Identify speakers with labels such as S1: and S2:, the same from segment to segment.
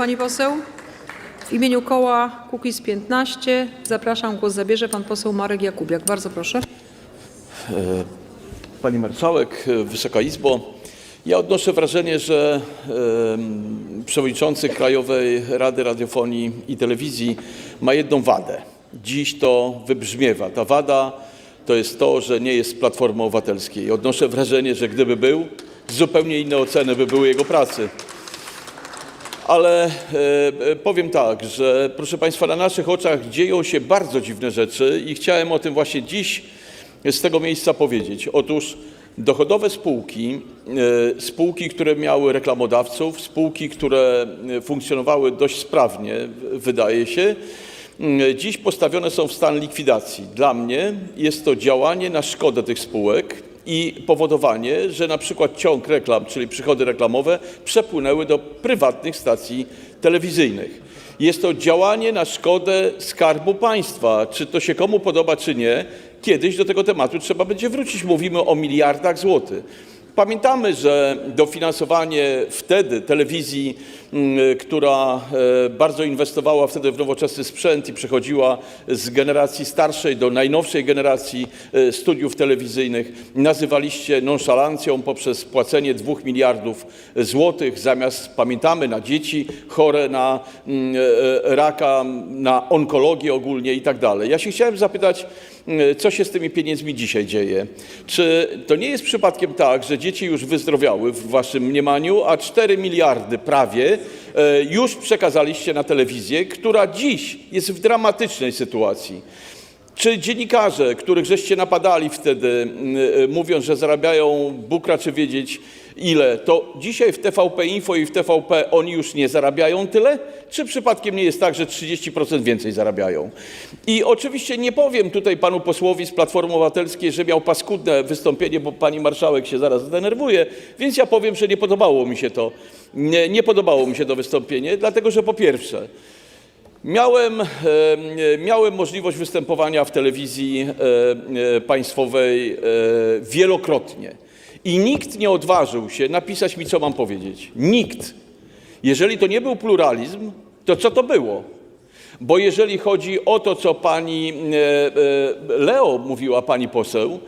S1: Pani poseł. W imieniu koła Kukiz 15 zapraszam, głos zabierze pan poseł Marek Jakubiak. Bardzo proszę.
S2: Pani Marszałek, Wysoka Izbo, ja odnoszę wrażenie, że przewodniczący Krajowej Rady Radiofonii i Telewizji ma jedną wadę. Dziś to wybrzmiewa. Ta wada to jest to, że nie jest Platformy Obywatelskiej. Odnoszę wrażenie, że gdyby był, zupełnie inne oceny by były jego pracy. Ale e, e, powiem tak, że proszę Państwa, na naszych oczach dzieją się bardzo dziwne rzeczy i chciałem o tym właśnie dziś z tego miejsca powiedzieć. Otóż dochodowe spółki, e, spółki, które miały reklamodawców, spółki, które funkcjonowały dość sprawnie, wydaje się, dziś postawione są w stan likwidacji. Dla mnie jest to działanie na szkodę tych spółek i powodowanie, że na przykład ciąg reklam, czyli przychody reklamowe, przepłynęły do prywatnych stacji telewizyjnych. Jest to działanie na szkodę skarbu państwa. Czy to się komu podoba, czy nie, kiedyś do tego tematu trzeba będzie wrócić. Mówimy o miliardach złotych. Pamiętamy, że dofinansowanie wtedy telewizji, mm, która e, bardzo inwestowała w nowoczesny sprzęt i przechodziła z generacji starszej do najnowszej generacji e, studiów telewizyjnych, nazywaliście nonszalancją poprzez płacenie 2 miliardów złotych zamiast, pamiętamy, na dzieci chore na mm, e, raka, na onkologię ogólnie i tak. Ja się chciałem zapytać, mm, co się z tymi pieniędzmi dzisiaj dzieje? Czy to nie jest przypadkiem tak, że dzieci już wyzdrowiały w waszym mniemaniu, a 4 miliardy prawie e, już przekazaliście na telewizję, która dziś jest w dramatycznej sytuacji? Czy dziennikarze, których żeście napadali wtedy, e, mówiąc, że zarabiają, Bóg raczy wiedzieć ile, to dzisiaj w TVP Info i w TVP oni już nie zarabiają tyle? Czy przypadkiem nie jest tak, że 30% więcej zarabiają? I oczywiście nie powiem tutaj panu posłowi z Platformy Obywatelskiej, że miał paskudne wystąpienie, bo pani marszałek się zaraz zdenerwuje, więc ja powiem, że nie podobało mi się to, nie, nie podobało mi się to wystąpienie, dlatego że po pierwsze, Miałem, e, e, miałem możliwość występowania w telewizji e, państwowej wielokrotnie i nikt nie odważył się napisać mi, co mam powiedzieć. Nikt. Jeżeli to nie był pluralizm, to co to było? Bo jeżeli chodzi o to, co pani Leo mówiła, pani poseł,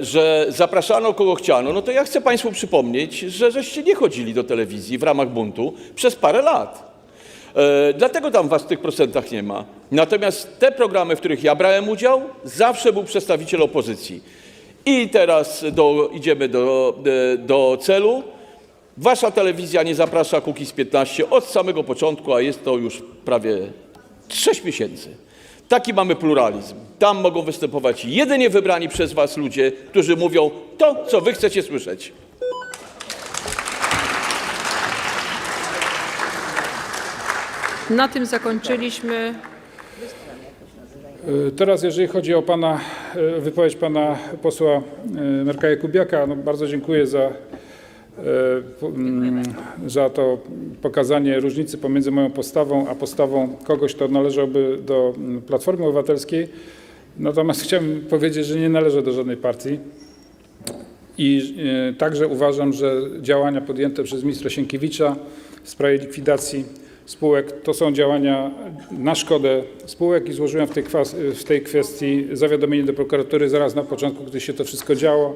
S2: że zapraszano kogo chciano, no to ja chcę Państwu przypomnieć, że żeście nie chodzili do telewizji w ramach buntu przez parę lat. E, Dlatego tam was w tych procentach nie ma. Natomiast te programy, w których ja brałem udział, zawsze był przedstawiciel opozycji. I teraz do, idziemy do, e, do celu. Wasza telewizja nie zaprasza Kukiz 15 od samego początku, a jest to już prawie 6 miesięcy. Taki mamy pluralizm. Tam mogą występować jedynie wybrani przez was ludzie, którzy mówią to, co wy chcecie słyszeć.
S1: Na tym zakończyliśmy.
S3: Y, Teraz jeżeli chodzi o pana, y, wypowiedź pana posła y, Marka Jakubiaka, no bardzo dziękuję za, mm, za to pokazanie różnicy pomiędzy moją postawą a postawą kogoś, kto należałby do mm, Platformy Obywatelskiej. Natomiast chciałbym powiedzieć, że nie należę do żadnej partii. I także uważam, że działania podjęte przez ministra Sienkiewicza w sprawie likwidacji spółek to są działania na szkodę spółek i złożyłem w tej, w tej kwestii zawiadomienie do prokuratury zaraz na początku, gdy się to wszystko działo.